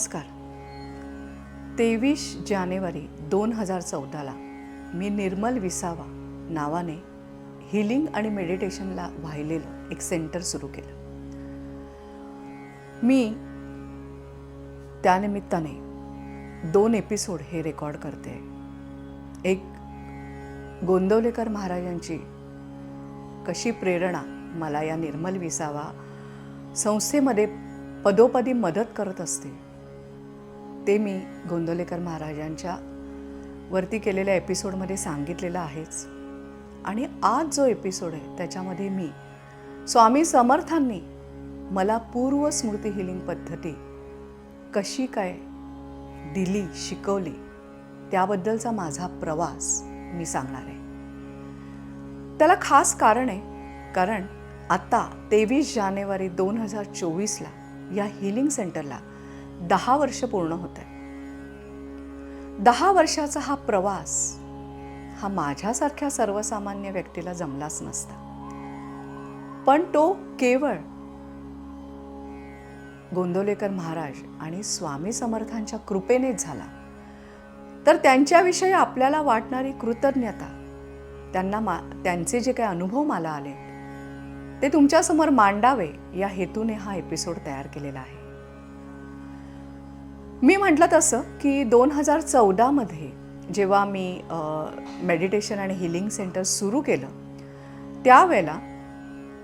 नमस्कार. तेवीस जानेवारी दोन हजार चौदाला मी निर्मल विसावा नावाने हिलिंग आणि मेडिटेशनला वाहिलेलं एक सेंटर सुरू केलं. मी त्यानिमित्ताने दोन एपिसोड हे रेकॉर्ड करते. एक गोंदवलेकर महाराजांची कशी प्रेरणा मला या निर्मल विसावा संस्थेमध्ये पदोपदी मदत करत असते ते मी गोंदवलेकर महाराजांच्या वरती केलेल्या एपिसोडमध्ये सांगितलेलं आहेच. आणि आज जो एपिसोड आहे त्याच्यामध्ये मी स्वामी समर्थांनी मला पूर्व स्मृती हिलिंग पद्धती कशी काय दिली शिकवली त्याबद्दलचा माझा प्रवास मी सांगणार आहे. त्याला खास कारण आहे कारण आता तेवीस जानेवारी दोन हजार चोवीसला या हिलिंग सेंटरला दहा वर्ष पूर्ण होत आहे दहा वर्षाचा हा प्रवास हा माझ्यासारख्या सर्वसामान्य व्यक्तीला जमलाच नसता. पण तो केवळ गोंदवलेकर महाराज आणि स्वामी समर्थांच्या कृपेनेच झाला. तर त्यांच्याविषयी आपल्याला वाटणारी कृतज्ञता त्यांना मा त्यांचे जे काही अनुभव मला आले ते तुमच्यासमोर मांडावे या हेतूने हा एपिसोड तयार केलेला आहे. मी म्हटलं तसं की दोन हजार चौदामध्ये जेव्हा मी मेडिटेशन आणि हिलिंग सेंटर सुरू केलं त्यावेळेला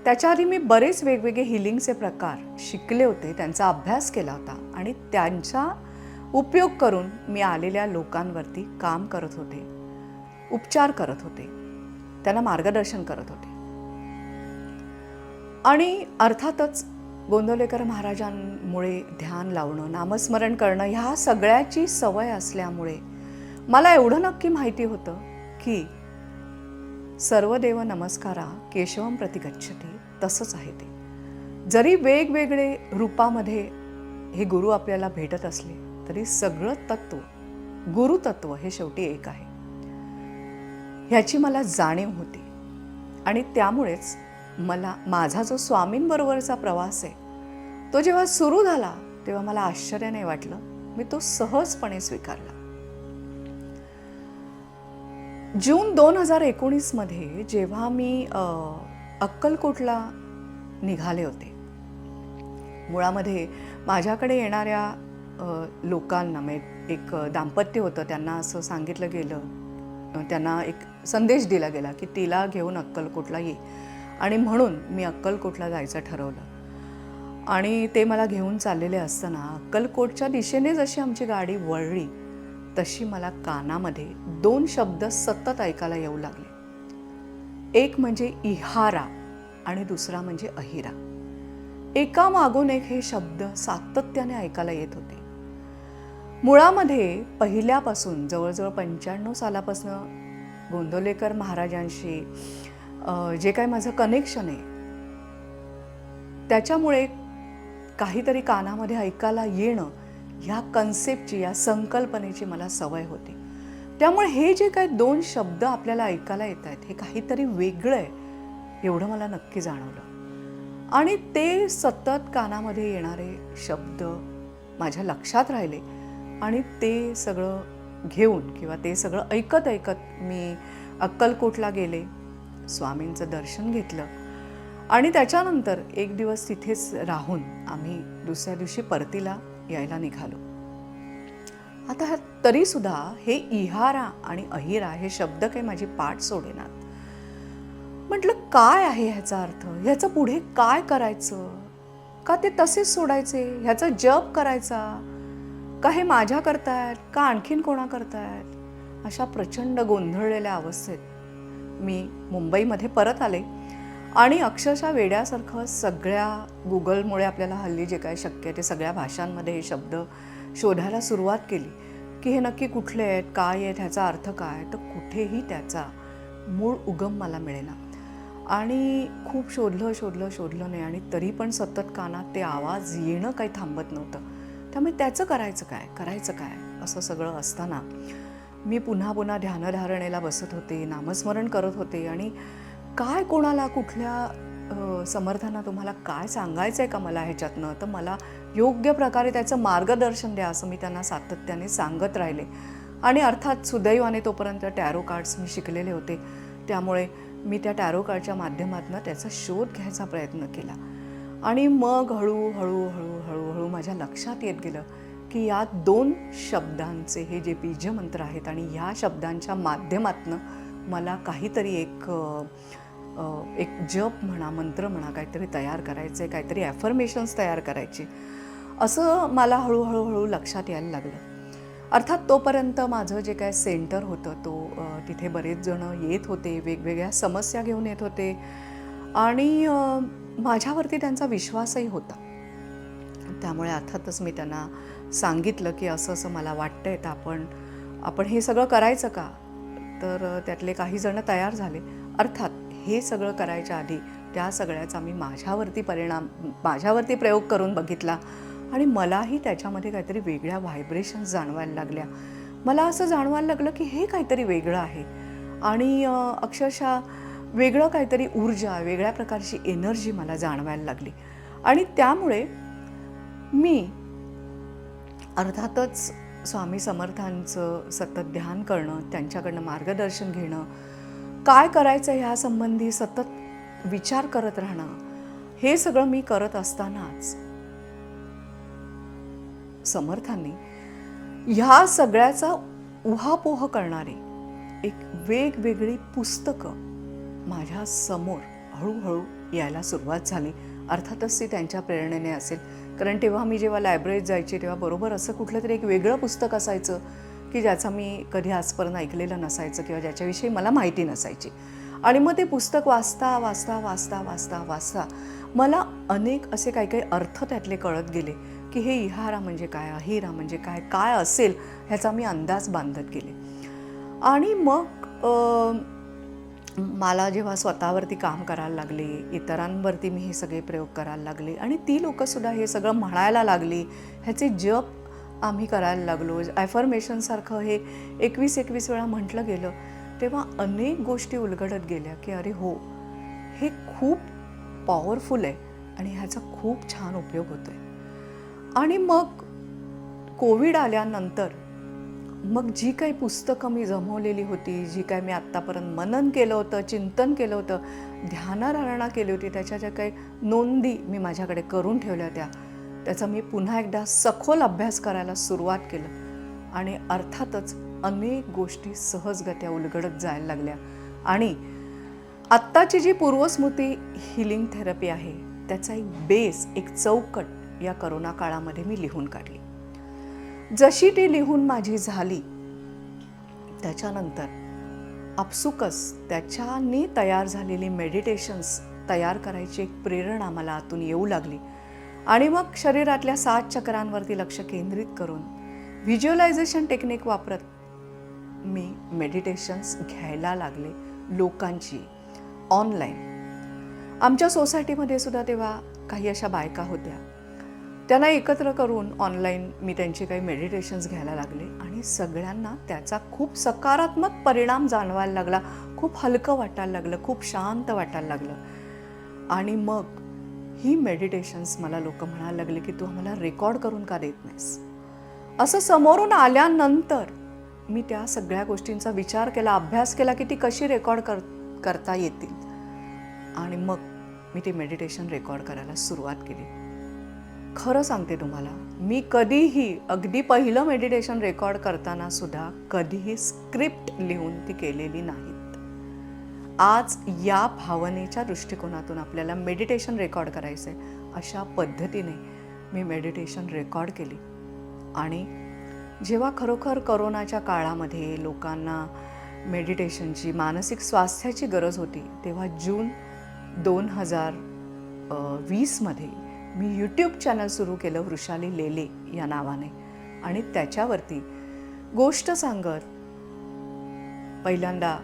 त्याच्या आधी मी बरेच वेगवेगळे हिलिंगचे प्रकार शिकले होते त्यांचा अभ्यास केला होता आणि त्यांचा उपयोग करून मी आलेल्या लोकांवरती काम करत होते उपचार करत होते त्यांना मार्गदर्शन करत होते. आणि अर्थातच गोंदवलेकर महाराजांमुळे ध्यान लावणं नामस्मरण करणं ह्या सगळ्याची सवय असल्यामुळे मला एवढं नक्की माहिती होतं की सर्व देव नमस्कारा केशवम प्रति गच्छती तसंच आहे ते. जरी वेगवेगळे रूपामध्ये हे गुरु आपल्याला भेटत असले तरी सगळं तत्व गुरुतत्व हे शेवटी एक आहे. ह्याची मला जाणीव होती. आणि त्यामुळेच मला माझा जो स्वामींबरोबरचा प्रवास आहे तो जेव्हा सुरू झाला तेव्हा मला आश्चर्य नाही वाटलं. मी तो सहजपणे स्वीकारला. जून दोन हजार एकोणीसमध्ये जेव्हा मी अक्कलकोटला निघाले होते मुळामध्ये माझ्याकडे येणाऱ्या लोकांना म्हणजे एक दाम्पत्य होतं त्यांना असं सांगितलं गेलं त्यांना एक संदेश दिला गेला की तिला घेऊन अक्कलकोटला ये. आणि म्हणून मी अक्कलकोटला जायचं ठरवलं. आणि ते मला घेऊन चाललेले असताना अक्कलकोटच्या दिशेने जशी आमची गाडी वळली तशी मला कानामध्ये दोन शब्द सतत ऐकायला येऊ लागले. एक म्हणजे इहारा आणि दुसरा म्हणजे अहिरा. एका मागून एक हे शब्द सातत्याने ऐकायला येत होते. मुळामध्ये पहिल्यापासून जवळजवळ पंच्याण्णव सालापासून गोंदवलेकर महाराजांशी जे काय माझं कनेक्शन आहे त्याच्यामुळे काहीतरी कानामध्ये ऐकायला येणं ह्या कन्सेप्टची या संकल्पनेची मला सवय होती. त्यामुळे हे जे काय दोन शब्द आपल्याला ऐकायला येत आहेत हे काहीतरी वेगळं आहे एवढं मला नक्की जाणवलं. आणि ते सतत कानामध्ये येणारे शब्द माझ्या लक्षात राहिले आणि ते सगळं घेऊन किंवा ते सगळं ऐकत ऐकत मी अक्कलकोटला गेले. स्वामींचं दर्शन घेतलं. आणि त्याच्यानंतर एक दिवस तिथेच राहून आम्ही दुसऱ्या दिवशी परतीला यायला निघालो. आता तरीसुद्धा हे इहारा आणि अहिरा हे शब्द काही माझी पाठ सोडेनात. म्हटलं काय आहे ह्याचा अर्थ? ह्याचं पुढे काय करायचं? का ते तसेच सोडायचे? ह्याचा जप करायचा? का हे माझ्या करतायत? का आणखीन कोणा करतायत? अशा प्रचंड गोंधळलेल्या अवस्थेत मी मुंबईमध्ये परत आले. आणि अक्षरशः वेड्यासारखं सगळ्या गुगलमुळे आपल्याला हल्ली जे काय शक्य आहे ते सगळ्या भाषांमध्ये हे शब्द शोधायला सुरुवात केली. की हे नक्की कुठले आहेत काय आहेत ह्याचा अर्थ काय? तर कुठेही त्याचा मूळ उगम मला मिळेना. आणि खूप शोधलं शोधलं शोधलं नाही. आणि तरी पण सतत कानात ते आवाज येणं काही थांबत नव्हतं. त्यामुळे त्याचं करायचं काय? करायचं काय? असं सगळं असताना मी पुन्हा पुन्हा ध्यानधारणेला बसत होते नामस्मरण करत होते आणि काय कोणाला कुठल्या समर्थांना तुम्हाला काय सांगायचं आहे का मला ह्याच्यातनं? तर मला योग्य प्रकारे त्याचं मार्गदर्शन द्या असं मी त्यांना सातत्याने सांगत राहिले. आणि अर्थात सुदैवाने तोपर्यंत टॅरो कार्ड्स मी शिकलेले होते. त्यामुळे मी त्या टॅरो कार्डच्या माध्यमातून त्याचा शोध घ्यायचा प्रयत्न केला. आणि मग हळूहळू हळूहळू हळू माझ्या लक्षात येत गेलं की या दोन शब्दांचे हे जे बीजमंत्र आहेत आणि ह्या शब्दांच्या माध्यमातनं मला काहीतरी एक एक जप म्हणा मंत्र म्हणा काहीतरी तयार करायचे काहीतरी ॲफर्मेशन्स तयार करायचे. असं मला हळूहळू हळू लक्षात यायला लागलं. अर्थात तोपर्यंत माझं जे काय सेंटर होतं तो तिथे बरेच जणं येत होते वेगवेगळ्या समस्या घेऊन येत होते आणि माझ्यावरती त्यांचा विश्वासही होता. त्यामुळे अर्थातच मी त्यांना सांगितलं की असं असं मला वाटतंय तर आपण आपण हे सगळं करायचं का? तर त्यातले काही जण तयार झाले. अर्थात हे सगळं करायच्या आधी त्या सगळ्याचा मी माझ्यावरती परिणाम माझ्यावरती प्रयोग करून बघितला आणि मलाही त्याच्यामध्ये काहीतरी वेगळ्या व्हायब्रेशन्स जाणवायला लागल्या. मला असं जाणवायला लागलं की हे काहीतरी वेगळं आहे आणि अक्षरशः वेगळं काहीतरी ऊर्जा वेगळ्या प्रकारची एनर्जी मला जाणवायला लागली. आणि त्यामुळे मी अर्थातच स्वामी समर्थांचं सतत ध्यान करणं त्यांच्याकडनं मार्गदर्शन घेणं काय करायचं ह्यासंबंधी सतत विचार करत राहणं हे सगळं मी करत असतानाच समर्थांनी ह्या सगळ्याचा उहापोह करणारी एक वेगवेगळी पुस्तकं माझ्यासमोर हळूहळू यायला सुरुवात झाली. अर्थातच ती त्यांच्या प्रेरणेने असेल. कारण तेव्हा मी जेव्हा लायब्ररीत जायचे तेव्हा बरोबर असं कुठलं तरी एक वेगळं पुस्तक असायचं की ज्याचा मी कधी आजपर्यंत ऐकलेलं नसायचं किंवा ज्याच्याविषयी मला माहिती नसायची. आणि मग ते पुस्तक वाचता वाचता वाचता वाचता वाचता मला अनेक असे काही काही अर्थ त्यातले कळत गेले की हे इहारा म्हणजे काय अहिरा म्हणजे काय काय असेल ह्याचा मी अंदाज बांधत गेले. आणि मग मला जेव्हा स्वतःवरती काम करायला लागले इतरांवरती मी हे सगळे प्रयोग करायला लागले आणि ती लोकंसुद्धा हे सगळं म्हणायला लागली ह्याचे जप आम्ही करायला लागलो. ॲफर्मेशनसारखं हे एकवीस एकवीस वेळा म्हटलं गेलं तेव्हा अनेक गोष्टी उलगडत गेल्या की अरे हो हे खूप पॉवरफुल आहे आणि ह्याचा खूप छान उपयोग होतो आहे आणि मग कोविड आल्यानंतर मग जी काही पुस्तकं मी जमवलेली होती जी काय मी आत्तापर्यंत मनन केलं होतं चिंतन केलं होतं ध्यानाधारणा केली होती त्याच्या ज्या काही नोंदी मी माझ्याकडे करून ठेवल्या होत्या त्याचा मी पुन्हा एकदा सखोल अभ्यास करायला सुरुवात केलं. आणि अर्थातच अनेक गोष्टी सहजगत्या उलगडत जायला लागल्या. आणि आत्ताची जी पूर्वस्मृती हिलिंग थेरपी आहे त्याचा एक बेस एक चौकट या करोना काळामध्ये मी लिहून काढली. जशी ती लिहून माझी झाली. त्याच्यानंतर आपसुकच त्याच्याने तयार झालेली मेडिटेशन्स तयार करायची एक प्रेरणा मला आतून येऊ लागली. आणि मग शरीरातल्या सात चक्रांवरती लक्ष केंद्रित करून व्हिज्युअलायझेशन टेक्निक वापरत मी मेडिटेशन्स घ्यायला लागले लोकांची ऑनलाईन. आमच्या सोसायटीमध्ये सुद्धा तेव्हा काही अशा बायका होत्या. त्यांना एकत्र करून ऑनलाईन मी त्यांचे काही मेडिटेशन्स घ्यायला लागले आणि सगळ्यांना त्याचा खूप सकारात्मक परिणाम जाणवायला लागला. खूप हलकं वाटायला लागलं खूप शांत वाटायला लागलं. आणि मग ही मेडिटेशन्स मला लोक म्हणायला लागले की तू आम्हाला रेकॉर्ड करून का देत नाहीस? असं समोरून आल्यानंतर मी त्या सगळ्या गोष्टींचा विचार केला अभ्यास केला की ती कशी रेकॉर्ड कर करता येतील. आणि मग मी ती मेडिटेशन रेकॉर्ड करायला सुरुवात केली. खरं सांगते तुम्हाला मी कधीही अगदी पहिलं मेडिटेशन रेकॉर्ड करताना सुद्धा कधीही स्क्रिप्ट लिहून ती केलेली नाहीत. आज या भावनेच्या दृष्टिकोनातून आपल्याला मेडिटेशन रेकॉर्ड करायचं आहे अशा पद्धतीने मी मेडिटेशन रेकॉर्ड केली. आणि जेव्हा खरोखर करोनाच्या काळामध्ये लोकांना मेडिटेशनची मानसिक स्वास्थ्याची गरज होती तेव्हा जून दोन हजार वीसमध्ये मी यूट्यूब चॅनल सुरू केलं वृषाली लेले या नावाने. आणि त्याच्यावरती गोष्ट सांगत पहिल्यांदा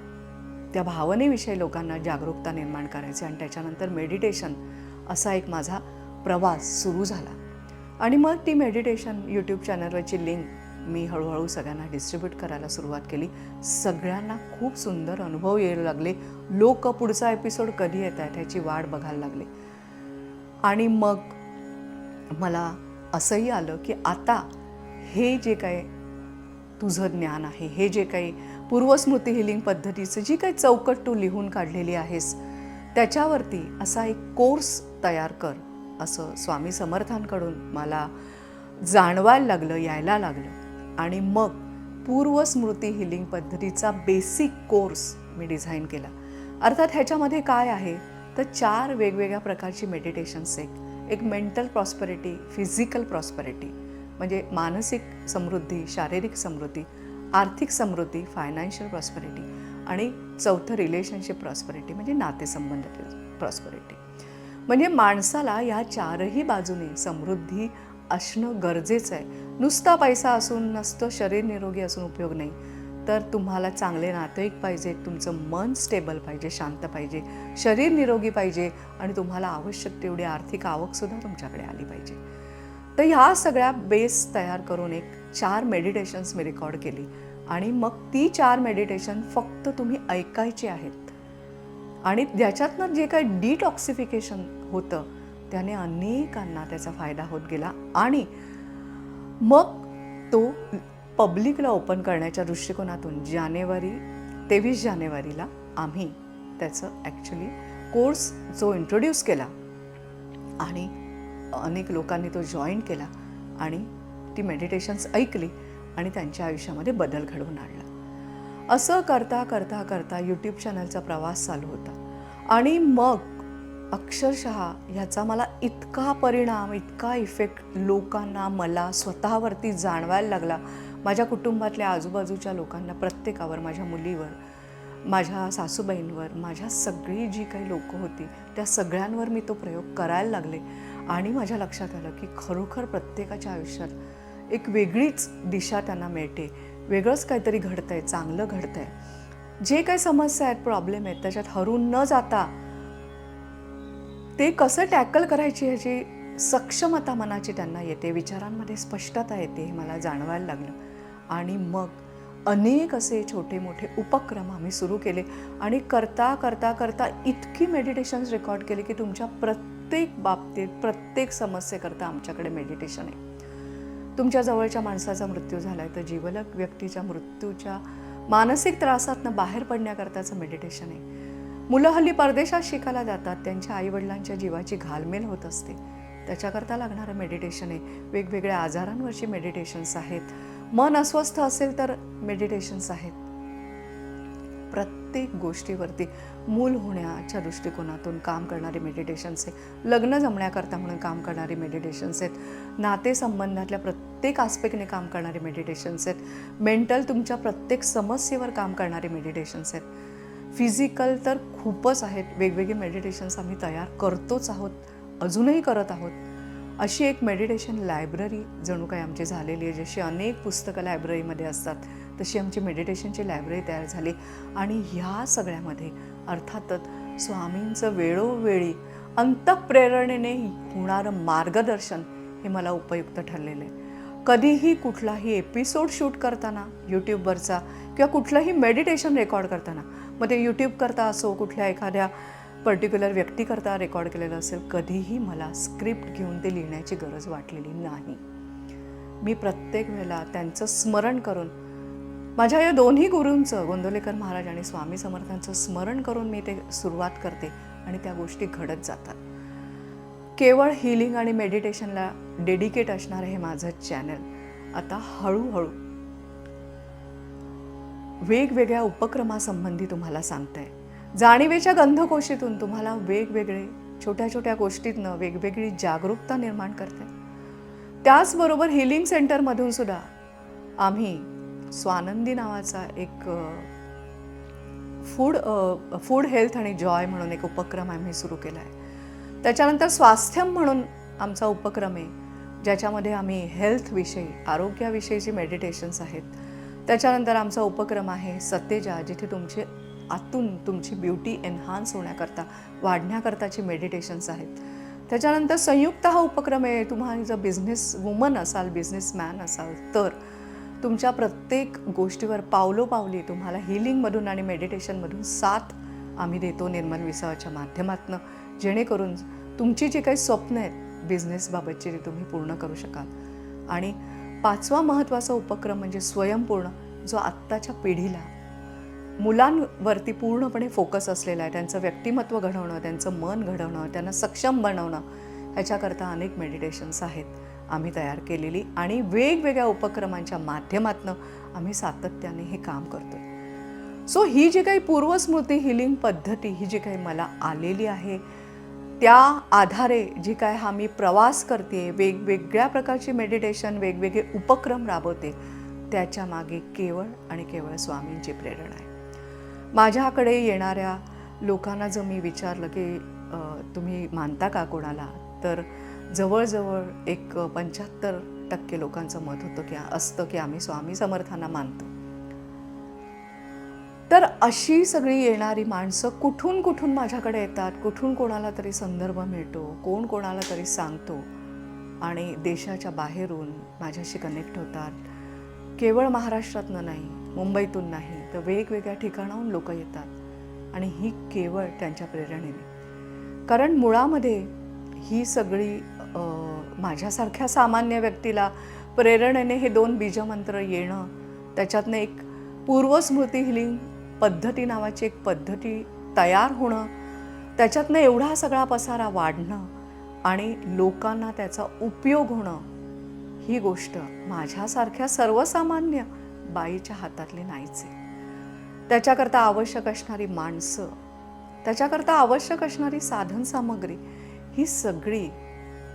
त्या भावनेविषयी लोकांना जागरूकता निर्माण करायची आणि त्याच्यानंतर मेडिटेशन असा एक माझा प्रवास सुरू झाला. आणि मग ती मेडिटेशन यूट्यूब चॅनलवरची लिंक मी हळूहळू सगळ्यांना डिस्ट्रीब्यूट करायला सुरुवात केली. सगळ्यांना खूप सुंदर अनुभव यायला लागले. लोक पुढचा एपिसोड कधी येत आहेत ह्याची वाट बघायला लागले. आणि मग मला असंही आलं की आता हे जे काय तुझं ज्ञान आहे हे जे काही पूर्वस्मृती हिलिंग पद्धतीचं जी काही चौकट तू लिहून काढलेली आहेस त्याच्यावरती असा एक कोर्स तयार कर असं स्वामी समर्थांकडून मला जाणवायला लागलं यायला लागलं. आणि मग पूर्वस्मृती हिलिंग पद्धतीचा बेसिक कोर्स मी डिझाईन केला. अर्थात ह्याच्यामध्ये काय आहे? तर चार वेगवेगळ्या प्रकारची मेडिटेशन्स एक एक मेंटल प्रॉस्परिटी फिजिकल प्रॉस्परिटी म्हणजे मानसिक समृद्धी शारीरिक समृद्धी आर्थिक समृद्धी फायनान्शियल प्रॉस्परिटी आणि चौथं रिलेशनशिप प्रॉस्परिटी म्हणजे नातेसंबंध प्रॉस्परिटी म्हणजे माणसाला या चारही बाजूने समृद्धी असणं गरजेचं आहे. नुसता पैसा असून नसतं शरीर निरोगी असून उपयोग नाही. तर तुम्हाला चांगले नातेवाईक पाहिजे तुमचं मन स्टेबल पाहिजे शांत पाहिजे शरीर निरोगी पाहिजे आणि तुम्हाला आवश्यक तेवढी आर्थिक आवकसुद्धा तुमच्याकडे आली पाहिजे. तर ह्या सगळ्या बेस तयार करून एक चार मेडिटेशन्स मी रेकॉर्ड केली आणि मग ती चार मेडिटेशन फक्त तुम्ही ऐकायची आहेत. आणि ज्याच्यातनं जे काही डिटॉक्सिफिकेशन होतं त्याने अनेकांना त्याचा फायदा होत गेला आणि मग तो पब्लिकला ओपन करण्याच्या दृष्टिकोनातून जानेवारी तेवीस जानेवारीला आम्ही त्याचं ॲक्च्युली कोर्स जो इंट्रोड्यूस केला आणि अनेक लोकांनी तो जॉईन केला आणि ती मेडिटेशन्स ऐकली आणि त्यांच्या आयुष्यामध्ये बदल घडवून आणला. असं करता करता करता यूट्यूब चॅनलचा प्रवास चालू होता. आणि मग अक्षरशः ह्याचा मला इतका परिणाम इतका इफेक्ट लोकांना मला स्वतःवरती जाणवायला लागला. माझ्या कुटुंबातल्या आजूबाजूच्या लोकांना प्रत्येकावर माझ्या मुलीवर माझ्या सासूबाईंवर माझ्या सगळी जी काही लोकं होती त्या सगळ्यांवर मी तो प्रयोग करायला लागले. आणि माझ्या लक्षात आलं की खरोखर प्रत्येकाच्या आयुष्यात एक वेगळीच दिशा त्यांना मिळते. वेगळंच काहीतरी घडतं आहे चांगलं घडतं आहे जे काही समस्या आहेत प्रॉब्लेम आहेत त्याच्यात हरून न जाता ते कसं टॅकल करायची ह्याची सक्षमता मनाची त्यांना येते विचारांमध्ये स्पष्टता येते हे मला जाणवायला लागलं. आणि मग अनेक असे छोटे मोठे उपक्रम आम्ही सुरू केले. आणि करता करता करता इतकी मेडिटेशन्स रेकॉर्ड केले की तुमच्या प्रत्येक बाबतीत प्रत्येक समस्येकरता आमच्याकडे मेडिटेशन आहे. तुमच्या जवळच्या माणसाचा मृत्यू झाला आहे तर जीवलक व्यक्तीच्या मृत्यूच्या मानसिक त्रासातनं बाहेर पडण्याकरताचं मेडिटेशन आहे. मुलं हल्ली परदेशात शिकायला जातात त्यांच्या आईवडिलांच्या जीवाची घालमेल होत असते. त्याच्याकरता लागणारं मेडिटेशन आहे. वेगवेगळ्या आजारांवरची मेडिटेशन्स आहेत. मन अस्वस्थ असेल तर मेडिटेशन्स आहेत. प्रत्येक गोष्टीवरती मूल होण्याच्या दृष्टिकोनातून काम करणारे मेडिटेशन्स आहे लग्न जमण्याकरता म्हणून काम करणारी मेडिटेशन्स आहेत. नातेसंबंधातल्या प्रत्येक आस्पेक्टने काम करणारे मेडिटेशन्स आहेत. मेंटल तुमच्या प्रत्येक समस्येवर काम करणारे मेडिटेशन्स आहेत. फिजिकल तर खूपच आहेत. वेगवेगळे मेडिटेशन्स आम्ही तयार करतोच आहोत. अजूनही करत आहोत. अशी एक मेडिटेशन लायब्ररी जणू काही आमची झालेली आहे जशी अनेक पुस्तकं लायब्ररीमध्ये असतात तशी आमची मेडिटेशनची लायब्ररी तयार झाली. आणि ह्या सगळ्यामध्ये अर्थातच स्वामींचं वेळोवेळी अंतप्रेरणेने होणारं मार्गदर्शन हे मला उपयुक्त ठरलेलं आहे. कधीही कुठलाही एपिसोड शूट करताना यूट्यूबवरचा किंवा कुठलंही मेडिटेशन रेकॉर्ड करताना मग ते यूट्यूब करता असो कुठल्या एखाद्या पर्टिक्युलर व्यक्तीकरता रेकॉर्ड केलेलं असेल कधीही मला स्क्रिप्ट घेऊन ते लिहिण्याची गरज वाटलेली नाही. मी प्रत्येक वेळेला त्यांचं स्मरण करून माझ्या या दोन्ही गुरूंचं गोंदवलेकर महाराज आणि स्वामी समर्थांचं स्मरण करून मी ते सुरुवात करते आणि त्या गोष्टी घडत जातात. केवळ हिलिंग आणि मेडिटेशनला डेडिकेट असणारं हे माझं चॅनल आता हळूहळू वेगवेगळ्या उपक्रमासंबंधी तुम्हाला सांगताय जाणीवेच्या गंधकोशीतून तुम्हाला वेगवेगळे छोट्या छोट्या गोष्टीतनं वेगवेगळी जागरूकता निर्माण करते. त्याचबरोबर हिलिंग सेंटरमधून सुद्धा आम्ही स्वानंदी नावाचा एक फूड फूड हेल्थ आणि जॉय म्हणून एक उपक्रम आम्ही सुरू केला आहे त्याच्यानंतर स्वास्थ्यम म्हणून आमचा उपक्रम आहे ज्याच्यामध्ये आम्ही हेल्थविषयी आरोग्याविषयीची मेडिटेशन्स आहेत. त्याच्यानंतर आमचा उपक्रम आहे सतेजा जिथे तुमचे आतून तुमची ब्युटी एन्हान्स होण्याकरता वाढण्याकरताची मेडिटेशन्स आहेत. त्याच्यानंतर संयुक्त हा उपक्रम आहे तुम्हाला जर बिझनेस वुमन असाल बिझनेसमॅन असाल तर तुमच्या प्रत्येक गोष्टीवर पावलोपावली तुम्हाला हिलिंगमधून आणि मेडिटेशनमधून साथ आम्ही देतो निर्मल विसावाच्या माध्यमातून जेणेकरून तुमची जी काही स्वप्न आहेत बिझनेसबाबतची ती तुम्ही पूर्ण करू शकाल. आणि पाचवा महत्त्वाचा उपक्रम म्हणजे स्वयंपूर्ण जो आत्ताच्या पिढीला मुलांवरती पूर्णपणे फोकस असलेला आहे त्यांचं व्यक्तिमत्व घडवणं त्यांचं मन घडवणं त्यांना सक्षम बनवणं ह्याच्याकरता अनेक मेडिटेशन्स आहेत. आम्ही तयार केलेली आणि वेगवेगळ्या उपक्रमांच्या माध्यमातून आम्ही सातत्याने हे काम करतो सो ही जी काही पूर्वस्मृती हिलिंग पद्धती ही जी काही मला आलेली आहे त्या आधारे जी काय हा मी प्रवास करते वेगवेगळ्या प्रकारची मेडिटेशन वेगवेगळे उपक्रम राबवते त्याच्यामागे केवळ आणि केवळ स्वामींची प्रेरणा आहे. माझ्याकडे येणाऱ्या लोकांना जर मी विचारलं की तुम्ही मानता का कोणाला? तर जवळजवळ एक पंच्याहत्तर टक्के लोकांचं मत होतं की असतं की आम्ही स्वामी समर्थांना मानतो. तर अशी सगळी येणारी माणसं कुठून कुठून माझ्याकडे येतात? कुठून कोणाला तरी संदर्भ मिळतो? कोण कोणाला तरी सांगतो? आणि देशाच्या बाहेरून माझ्याशी कनेक्ट होतात. केवळ महाराष्ट्रातनं नाही मुंबईतून नाही तर वेगवेगळ्या ठिकाणाहून लोक येतात. आणि ही केवळ त्यांच्या प्रेरणेने. कारण मुळामध्ये ही सगळी माझ्यासारख्या सामान्य व्यक्तीला प्रेरणेने हे दोन बीजमंत्र येणं त्याच्यातनं एक पूर्वस्मृती हिलिंग पद्धती नावाची एक पद्धती तयार होणं त्याच्यातनं एवढा सगळा पसारा वाढणं आणि लोकांना त्याचा उपयोग होणं ही गोष्ट माझ्यासारख्या सर्वसामान्य बाईच्या हातातली नाहीच आहे. त्याच्याकरता आवश्यक असणारी माणसं त्याच्याकरता आवश्यक असणारी साधन सामग्री ही सगळी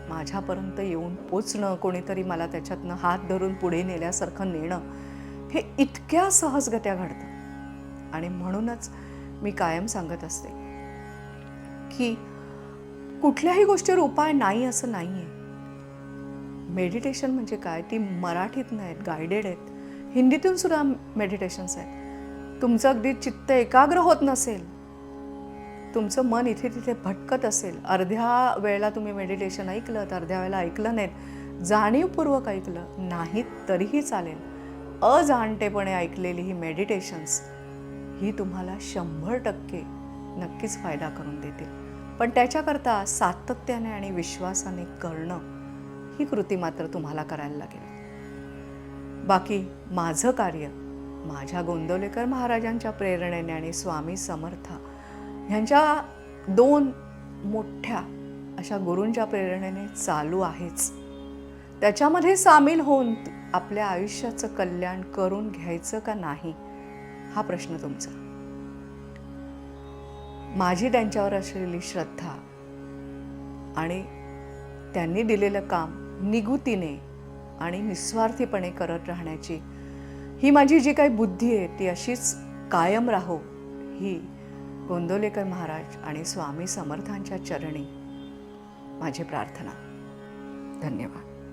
माझ्यापर्यंत येऊन पोचणं कोणीतरी मला त्याच्यातनं हात धरून पुढे नेल्यासारखं नेणं हे इतक्या सहजगत्या घडतं. आणि म्हणूनच मी कायम सांगत असते की कुठल्याही गोष्टीवर उपाय नाही असं नाही आहे मेडिटेशन म्हणजे काय? ती मराठीत आहेत गायडेड आहेत. हिंदीतून सुद्धा मेडिटेशन्स आहेत. तुमचं अगदी चित्त एकाग्र होत नसेल तुमचं मन इथे तिथे भटकत असेल. अर्ध्या वेळेला तुम्ही मेडिटेशन ऐकलं तर अर्ध्या वेळेला ऐकलं नाहीत. जाणीवपूर्वक ऐकलं नाही तरीही चालेल. अजाणतेपणे ऐकलेली ही मेडिटेशन्स ही तुम्हाला शंभर टक्के नक्कीच फायदा करून देतील. पण त्याच्याकरता सातत्याने आणि विश्वासाने करणं ही कृती मात्र तुम्हाला करायला लागेल. बाकी माझं कार्य माझ्या गोंदवलेकर महाराजांच्या प्रेरणेने आणि स्वामी समर्थ ह्यांच्या दोन मोठ्या अशा गुरूंच्या प्रेरणेने चालू आहेच. त्याच्यामध्ये सामील होऊन आपल्या आयुष्याचं कल्याण करून घ्यायचं का नाही हा प्रश्न तुमचा. माझी त्यांच्यावर असलेली श्रद्धा आणि त्यांनी दिलेलं काम निगुतीने आणि निस्वार्थीपणे करत राहण्याची ही माझी जी काही बुद्धी आहे ती अशीच कायम राहो. ही गोंदवलेकर महाराज आणि स्वामी समर्थांच्या चरणी माझी प्रार्थना. धन्यवाद.